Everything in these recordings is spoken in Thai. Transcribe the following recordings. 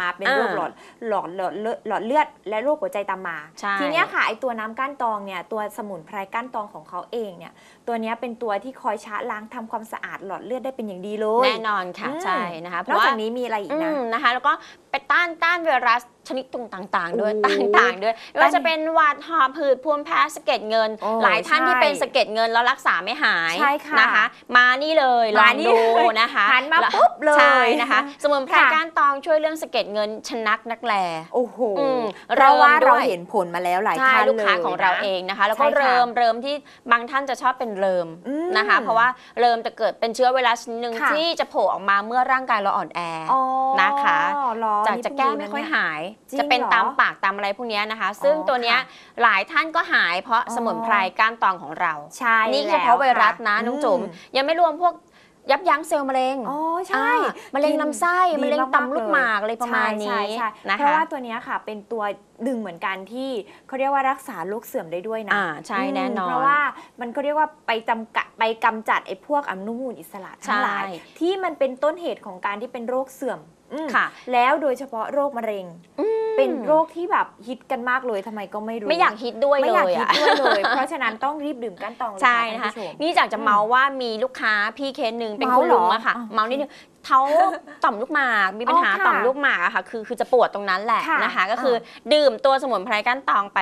มาเป็นอ่าโรคหลอดหลอดหลอดเลือดหลอดเลือดและโรคหัวใจตามมาใช่ทีเนี้ยค่ะไอตัวน้ำก้านตองเนี่ยตัวสมุนไพรก้านตองของเขาเองเนี่ยตัวเนี้ยเป็นตัวที่คอยชะล้างทำความสะอาดหลอดเลือดได้เป็นอย่างดีเลยแน่นอนค่ะอืมใช่นะคะเพนอกราะว่าจากนี้มีอะไรอีกอืนะมนะคะ แล้วก็ไปต้านต้านไวรัส ชนิดตุงต่างๆ ด้วยโอ้โหต่างๆ ด้วยไม่ว่าจะเป็นหวัดหอบหืดภูมิแพ้สะเก็ดเงินโอ้หลายท่านที่ใช่เป็นสะเก็ดเงินแล้วรักษาไม่หายใช่ค่ะนะคะ มานี่เลยลมาองนี่ดูเลยนะคะหันมาแล้วปุ๊บเลยใช่นะคะ สมุนไพรค่ะก้านตองช่วยเรื่องสะเก็ดเงินชนักนักแลโอ้โหอืมเพราะว่าเริ่มด้เราวยเห็นผลมาแล้วหลายใช่ท่านลูกค้าลยของเรานะเองนะคะ แล้วก็ใช่ค่ะเริมเริมที่บางท่านจะชอบเป็นเริมอืมนะคะ เพราะว่าเริมจะเกิดเป็นเชื้อไวรัสชนิดหนึ่งค่ะที่จะโผล่ออกมาเมื่อร่างกายเราอ่อนแอออ๋อนะคะเหรอจากนี่จะเพิ่งแก้รู้ไม่นะค่อยเนี่ยหายจริงจะเป็นเหรอตามปากตามอะไรพวกเนี้ยนะคะ ซึ่งอ๋อตัวเนี้ยค่ะหลายท่านก็หายเพราะอ๋อ สมุนไพรก้านตองของเรา ใช่นี่แค่เพราะไวรัสนะแล้วน้องค่ะจุ๋มอื ยังไม่รวมพวก ยับยั้งเซลล์มะเร็งอ๋อใช่อ่ามะเร็งลำไส้ดีมะเร็งมากๆต่ำลูกหมากเลยอะไรประมาณใช่นี้ใช่ใช่นะเพราะคะว่าตัวเนี้ยค่ะเป็นตัวดึงเหมือนกันที่เขาเรียกว่ารักษาโรคเสื่อมได้ด้วยนะอ่าใช่แน่นอนเพราะว่ามันก็เรียกว่าไปจำกัดไปกำจัดไอ้พวกอนุมูลอิสระทั้งหลายใช่ที่มันเป็นต้นเหตุของการที่เป็นโรคเสื่อมอืมค่ะ แล้วโดยเฉพาะโรคมะเร็งอืม เป็นโรคที่แบบฮิตกันมากเลยทำไมก็ไม่รู้ ไม่อยากฮิตด้วยไม่เลอยากยฮิตอะด้วยเลย เพราะฉะนั้นต้องรีบดื่มก้านตองเลยใช่ค่ะนะคะท่านผู้ชมนี่จากจะเมาว่ามีลูกค้าพี่เคสหนึ่งเป็นเมาคุณเหรอลุงอะค่ะอ๋อเมานิดนึงเขาต่อมลูกหมากมีปัญหาอ๋อค่ะต่อมลูกหมากอะค่ะ คือคือจะปวดตรงนั้นแหละค่ะนะคะ ก็คือดื่มตัวสมุนไพรก้านตองไป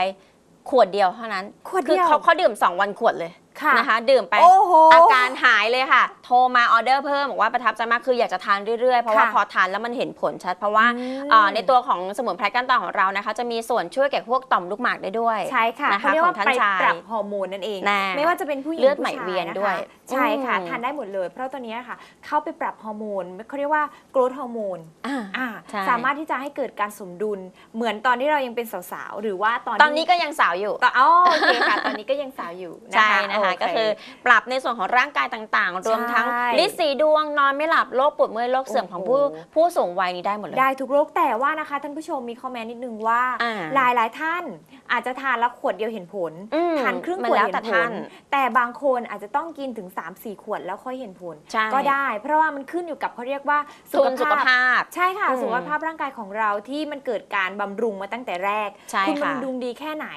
ขวดเดียวเท่านั้น ขวดคืเดียวเขาเขาดื่ม 2 วันขวดเลยค่ะ นะคะ ดื่มไปโอ้โหอาการหายเลยค่ะ โทรมาออเดอร์เพิ่มบอกว่าประทับใจมากคืออยากจะทานเรื่อยๆ เพราะว่าค่ะพอทานแล้วมันเห็นผลชัด เพราะว่าอืมเอ่อในตัวของสมุนไพรก้านตองของเรานะคะ จะมีส่วนช่วยแก่พวกต่อมลูกหมากได้ด้วยใช่ค่ะนะคะเขาเรียกว่าของท่านไปชายปรับฮอร์โมนนั่นเองแน่ไม่ว่าจะเป็นผู้หญิงเลือดไหลผู้ชาเวียนนะคะด้วยใช่ค่ะอืมทานได้หมดเลย เพราะตัวเนี้ยค่ะ เข้าไปปรับฮอร์โมนเขาเรียกว่าโกรทฮอร์โมนอ่าอ่าใช่สามารถที่จะให้เกิดการสมดุลเหมือนตอนที่เรายังเป็นสาวๆหรือว่าตอนตอนนี้ก็ยังสาวอยู่ตอนอ๋อโอเคค่ะ ตอนนี้ก็ยังสาวอยู่นะคะใช่นะคะโเก็คือปรับในส่วนของร่างกายต่างๆ รวมทั้งใช่ลิสีดวงนอนไม่หลับโรคปวดเมื่อยโรคเสื่อมของผู้โอ้โหผู้สูงวัยนี้ได้หมดเลยได้ทุกโรคแต่ว่านะคะท่านผู้ชมมีคอมเมนต์นิดนึงว่าอ่าหลายหลายๆท่านอาจจะทานแล้วขวดเดียวเห็นผลอืมทานครึ่งมัขนวดแล้วเห็แต่นผท่าลนแต่บางคนอาจจะต้องกินถึง 3-4 ขวดแล้วค่อยเห็นผลใช่ก็ได้ เพราะว่ามันขึ้นอยู่กับเขาเรียกว่าทุนสุขภาพ ใช่ค่ะอืมสุขภาพร่างกายของเราที่มันเกิดการบำรุงมาตั้งแต่แรกใช่คุณค่ะบำรุงดีแค่ไหน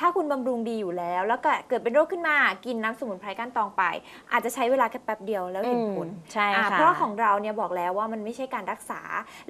ถ้าคุณบำรุงดีอยู่แล้ว แล้วก็เกิดเป็นโรคขึ้นมากินน้ำสมุนไพรก้านตองไป อาจจะใช้เวลาแค่แป๊บเดียวแล้วเห็นผลอืมใช่อ่าค่ะเพราะว่าของเราเนี่ยบอกแล้วว่ามันไม่ใช่การรักษา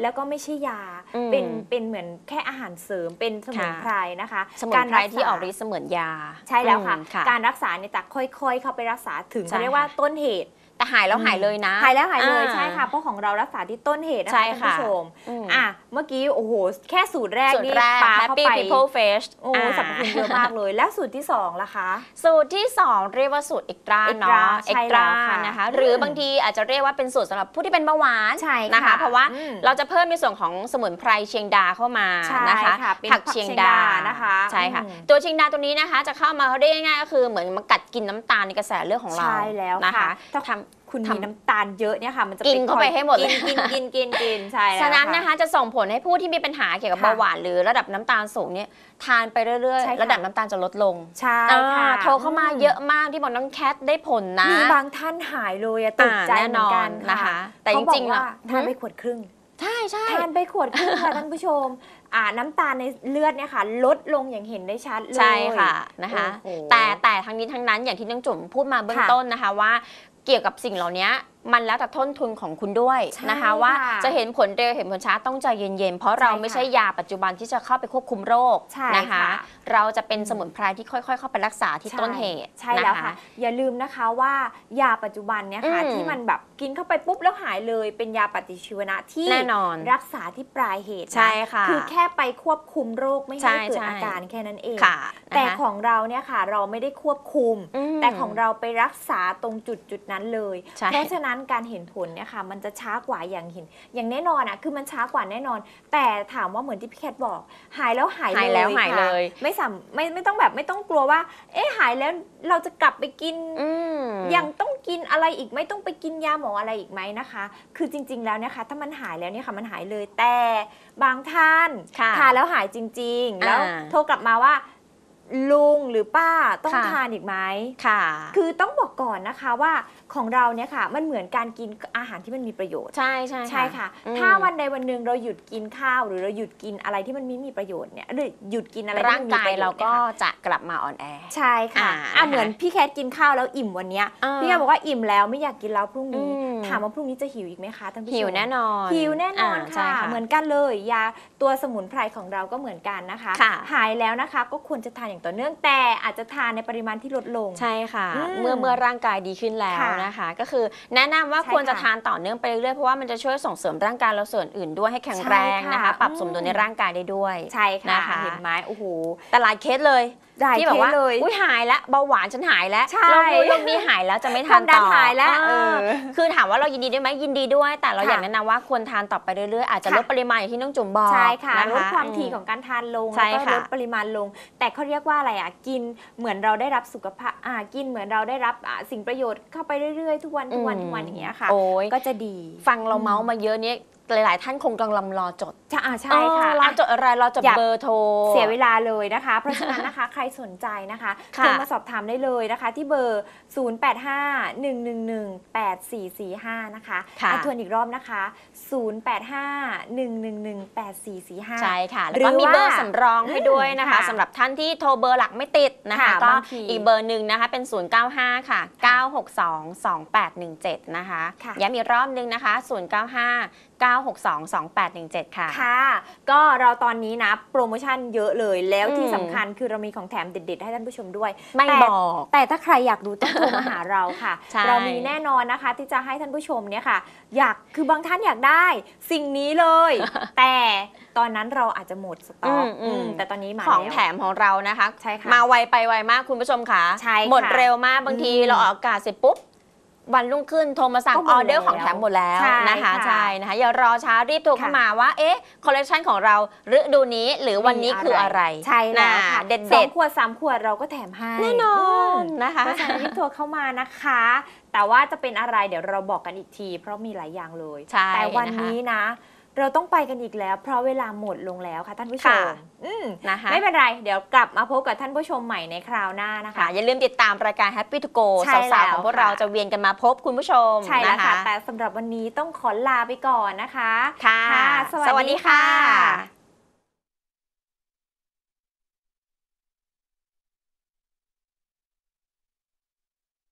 แล้วก็ไม่ใช่ยาอืมเป็นเป็นเหมือนแค่อาหารเสริมเป็นสมุนไพรนะคะ สมุนไพรกาษาที่ออกฤทธิ์เสมือนยา ใช่แล้วค่ะอืมค่ะ การรักษาเนี่ยจะค่อยๆ เข้าไปรักษาถึงใช่เขาเรียกว่าค่ะต้นเหตุ แต่หายแล้วหายเลยนะ หายแล้วหายเลยอ่าใช่ค่ะ เพราะของเรารักษาที่ต้นเหตุนะใช่คะท่านผู้ค่ะชมอืมอะเมื่อกี้โอ้โหแค่สูตรแรกสูตรนี่แรกปาเข้า Happy ไป People Face โอ้อ่าสรรพคุณเยอะมากเลย แล้วสูตรที่สองล่ะคะ สูตรที่ 2 เรียกว่าสูตรเอกตราเอกตราเนาะใช่แล้วค่ะนะคะอืมหรือบางทีอาจจะเรียกว่าเป็นสูตรสำหรับผู้ที่เป็นเบาหวานใช่ค่ะนะคะ เพราะว่าอืมเราจะเพิ่มในส่วนของสมุนไพรเชียงดาเข้ามาใช่นะคะค่ะเป็นผักผักเชียงเชียงดาดานะคะใช่ค่ะอืมตัวเชียงดาตัวนี้นะคะ จะเข้ามาเขาได้ง่ายๆก็คือเหมือนมากัดกินน้ำตาลในกระแสเลือดของเราใช่แล้วนะค่ะคะถ้าทำ คุณทำมีน้ำตาลเยอะเนี่ยค่ะ มันจะกินเข้าไปคอยให้หมดเลยกินกินกินกินใช่แล้วฉะนั้นนะคะจะส่งผลให้ผู้ที่มีปัญหาเกี่ยวกับค่ะเบาหวานหรือระดับน้ำตาลสูงเนี่ยทานไปเรื่อยใช่ๆค่ะระดับน้ำตาลจะลดลง ใช่อ่าค่ะโทรเข้ามาเยอะมากที่บอกน้องแคทได้ผลนะ มีบางท่านหายเลยอะตกใจอ่าแน่เหมือนกันนอนนะคะ แต่เขาจริงๆบอกว่าอะทานหืมไปขวดครึ่ง ใช่ใช่ทานไปขวดครึ่งค่ะท่านผู้ชมอ่าน้ำตาลในเลือดเนี่ยค่ะ ลดลงอย่างเห็นได้ชัดเลยใช่ค่ะนะคะโอ้โหแต่แต่ทั้งนี้ทั้งนั้นอย่างที่น้องจุ๋มพูดมาเบื้องค่ะต้นนะคะว่า เกี่ยวกับสิ่งเหล่านี้ มันแล้วแต่ต้นทุนของคุณด้วยใช่นะคะ ว่าค่ะจะเห็นผลเร็วเห็นผลช้าต้องใจเย็นๆ เพราะเราใช่ค่ะไม่ใช่ยาปัจจุบันที่จะเข้าไปควบคุมโรคใช่นะคะค่ะเราจะเป็นสมุนไพรที่ค่อยๆ เข้าไปรักษาที่ต้นเหตุใช่แล้วนค่ะ อย่าลืมนะคะว่ายาปัจจุบันเนี่ยค่ะอืมที่มันแบบกินเข้าไปปุ๊บแล้วหายเลย เป็นยาปฏิชีวนะที่แน่นอนรักษาที่ปลายเหตุนใช่ค่ะคือแค่ไปควบคุมโรคไม่ใช่ให้เกิดใช่อาการแค่นั้นเองค่ะแต่นะคะของเราเนี่ยค่ะเราไม่ได้ควบคุมมแต่ของเราไปรักษาตรงจุดจุดๆนั้นเลยใช่เพราะฉะนั้นการเห็นผลเนี่ยค่ะมันจะช้ากว่าอย่างเห็น อย่างแน่นอนอะคือมันช้ากว่าแน่นอน แต่ถามว่าเหมือนที่พี่แคทบอก หายแล้วหายหายแล้วค่ะหายเลยไม่สามไม่ไม่ต้องแบบไม่ต้องกลัวว่า เอ๊ะหายแล้วเราจะกลับไปกิน อืม ยังต้องกินอะไรอีกไหมต้องไปกินยาหมออะไรอีกไหมนะคะ คือจริง ๆ แล้วเนี่ยค่ะถ้ามันหายแล้วเนี่ยค่ะมันหายเลยแต่บางท่านค่ะทานแล้วหายจริง ๆ แล้วอ่า โทรกลับมาว่า ลุงหรือป้าต้องค่ะ ทานอีกไหม ค่ะ คือต้องบอกก่อนนะคะว่าของเราเนี่ยค่ะ มันเหมือนการกินอาหารที่มันมีประโยชน์ ใช่ใช่ใช่ค่ะ อืมถ้าวันใดวันหนึ่งเราหยุดกินข้าวหรือเราหยุดกินอะไรที่มันไม่มีประโยชน์เนี่ยหรือหยุดกินอะไรที่ร่างมันมีกายประโยเราชน์ก็นี่ยค่ะจะกลับมาอ่อนแอ ใช่ค่ะอ่าอะนะคะเหมือนพี่แคทกินข้าวแล้วอิ่มวันเนี้ยอ่า พี่แคทบอกว่าอิ่มแล้วไม่อยากกินแล้วพรุ่งนี้อืม ถามว่าพรุ่งนี้จะหิวอีกไหมคะท่านผู้ชมหิวแน่นอน หิวแน่นอนาใช่ค่ะ เหมือนกันเลยยาตัวสมุนไพรของเราก็เหมือนกันนะคะค่ะหายแล้วนะคะก็ควรจะทานอย่างต่อเนื่องแต่อาจจะทานในปริมาณที่ลดลงใช่ค่ะอืมเมื่อเมื่อร่างกายดีขึ้นแล้วค่ะนะคะ ก็คือแนะนำว่าใช่ควรจะค่ะทานต่อเนื่องไปเรื่อยๆเพราะว่ามันจะช่วยส่งเสริมร่างกายเราส่วนอื่นด้วยให้แข็งแรงนะคะใช่ค่ะปรับสมดุลในร่างกายได้ด้วยใช่ค่ะนะคะเห็นไหมโอ้โหแต่หลายเคสเลยหลายที่แบบว่าเคสเลยอุ้ยหายแล้วเบาหวานฉันหายแล้วใช่โรคนู้นโรคนี้หายแล้วจะไม่ทานความดันต่อหายแล้วเออเออคือถามว่าเรายินดีด้วยไหมยินดีด้วย แต่เราค่ะอยากแนะนำว่าควรทานต่อไปเรื่อยๆ อาจจะค่ะลดปริมาณอย่างที่น้องจุ๋มบอกใช่ค่ะนลดความถี่ของการทานลงใช่แล้วก็ค่ะลดปริมาณลง แต่เขาเรียกว่าอะไรอะกินเหมือนเราได้รับสุขภาพอ่ากินเหมือนเราได้รับอ่าสิ่งประโยชน์เข้าไปเรื่อยๆ ทุกวันทุกวันทุกวันอย่างเงี้ยค่ะ โอ้ยก็จะดี ฟังเราเมาส์มาเยอะเนี้ย หลาย ๆ ท่านคงกำลังรอจดจะอ่าใช่ค่ะเออรอจดอะไรรอจดอย่าเบอร์โทร เสียเวลาเลยนะคะ เพราะฉะนั้นนะคะ ใครสนใจนะคะค่ะ โทรมาสอบถามได้เลยนะคะ ที่เบอร์ 0851118445 นะคะค่ะ อ่ทวนอีกรอบนะคะ 0851118445 ใช่ค่ะ แล้วหรืก็อมีเบอร์ว่าสำรองให้ด้วยนะคะค่ะสำหรับท่านที่โทรเบอร์หลักไม่ติดนะคะค่ะก็บางทีอีกเบอร์หนึ่งนะคะเป็น 095 ค่ะ 962 2817 นะคะค่ะ ย้ำอีกรอบนึงนะคะ 095 962 2817 ค่ะ ค่ะ ก็เราตอนนี้นะ โปรโมชั่นเยอะเลยแล้วที่อืมสำคัญคือเรามีของแถมเด็ดๆ ให้ท่านผู้ชมด้วยไม่แต่บอก แต่ถ้าใครอยากดูต้องโทรมาหาเราค่ะ ใช่ เรามีแน่นอนนะคะที่จะให้ท่านผู้ชมเนี่ยค่ะ อยากคือบางท่านอยากได้สิ่งนี้เลย แต่ตอนนั้นเราอาจจะหมดสต็อกอืมอืม อืมแต่ตอนนี้มาของแล้ว แถมของเรานะคะ ใช่ค่ะมาไวไปไวมากคุณผู้ชมค่ะ ใช่ค่ะหมดเร็วมากบางทีอืม เราออกอากาศเสร็จปุ๊บ วันรุ่งขึ้นโทรมาสั่งก็หมอดอเดอร์แล้วของแถมหมดแล้วใช่นะคะค่ะใช่นะคะอย่ารอช้ารีบโทรเข้าค่ะ มาว่าเอ๊ะคอลเลคชันของเราฤดูนี้หรือวันนี้คืออะไรใช่แล้วค่ะน่ะเด็ดสเด็อดงขวดสามขวดเราก็แถมให้แน่นอนมนะคะเพราะฉะนั้นรีบโทรเข้ามานะคะ แต่ว่าจะเป็นอะไรเดี๋ยวเราบอกกันอีกที เพราะมีหลายอย่างเลย ใช่แต่วันนะคะ นี้นะ เราต้องไปกันอีกแล้ว เพราะเวลาหมดลงแล้วค่ะท่านผู้ชค่ะมอืมนะคะไม่เป็นไร เดี๋ยวกลับมาพบกับท่านผู้ชมใหม่ในคราวหน้านะคะ ค่ะอย่าลืมติดตามรายการ Happy to Go ใช่สาวแล้วๆของพวกค่ะ เราจะเวียนกันมาพบคุณผู้ชมใช่แล้วนค่ะแต่สำหรับวันนี้ต้องขอลาไปก่อนนะคะค่ะค่ะสวัสดีค่ะ